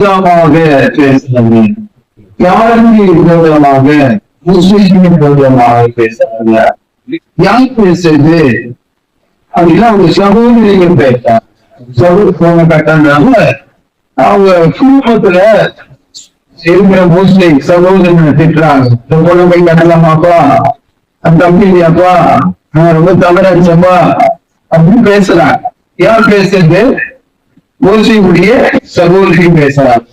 விரோதமாக பேசுறது யாருக்கு விரோதமாக முஸ்லிம் விரோதமாக பேசுறாங்க யார் பேசுறது? அப்படின்னா அவங்க சகோதரிகள் பேசுறாங்க. சகோதரி கட்டாங்க அவங்க குடும்பத்துல இருக்கிற முஸ்லிம் சகோதரனை திட்டுறாங்க. இந்த பொண்ணு போய் கட்டலாமாப்பா அந்த தம்பி நான் ரொம்ப தவறாச்சப்பா அப்படின்னு பேசுறாங்க. யார் பேசுறது? மோசையுடைய சகோதரி பேசுறாங்க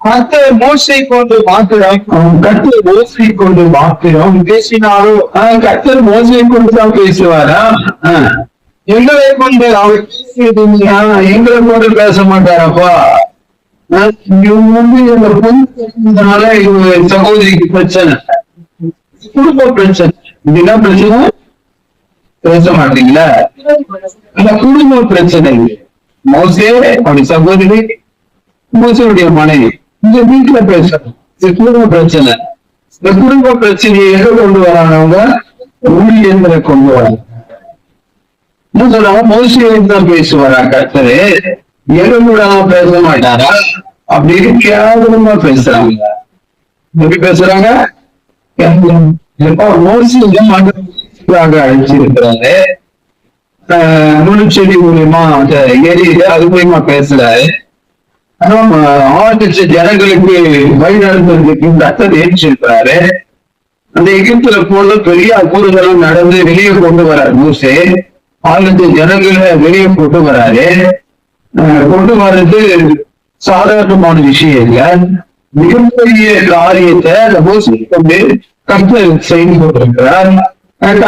கர்த்தர் மோசை கொண்டு மாத்திரம். கத்தர் மோசை கொண்டு மாத்திரம். பேசினாரோ கத்தர் மோசை கொண்டு தான் பேசுவாரா? எங்களை கொண்டு அவர் பேசியது ஆஹ் எங்களை கொண்டு பேச மாட்டாரப்பா. இவங்க வந்து இந்த பொண்ணு இவங்க சகோதரிக்கு பிரச்சனை. குடும்ப பிரச்சனை. இது என்ன பிரச்சனை? பேச மாட்டீங்களா? குடும்ப பிரச்சனை மோசே அப்படி சகோதரி மோசனுடைய மனைவி. இந்த வீட்டுல பிரச்சனை. இது குடும்ப பிரச்சனை. இந்த குடும்ப பிரச்சனையை எங்க கொண்டு வரானவங்க ஊழியர்களை கொண்டு வராங்க சொன்னாங்க சொல்றாங்க? தான் பேசுவாரா கத்தரு எங்க கூட பேச மாட்டாரா? அப்படின்னு கேவலமா பேசுறாங்க. எப்படி பேசுறாங்க? கேவலம். எப்பா மோசையை அழைச்சிருக்கிறாரு. நூலுச்செடி மூலியமா அந்த எரியுது அது மூலியமா பேசுறாரு ஆனா, ஆறு லட்சம் ஜனங்களுக்கு வழி இந்த கத்தர் ஏற்றிருக்கிறாரு அந்த எகிப்துல போல பெரிய அற்புதங்களும் நடந்து வெளியே கொண்டு வர்றாரு மூசே. ஆறு லட்சம் ஜனங்களை வெளியே கொண்டு வராரு கொண்டு வர்றது சாதாரணமான விஷயம் இல்ல. மிகப்பெரிய காரியத்தை அந்த மூசை கொண்டு கத்தர் செய்து கொண்டிருக்கிறார். அஹ்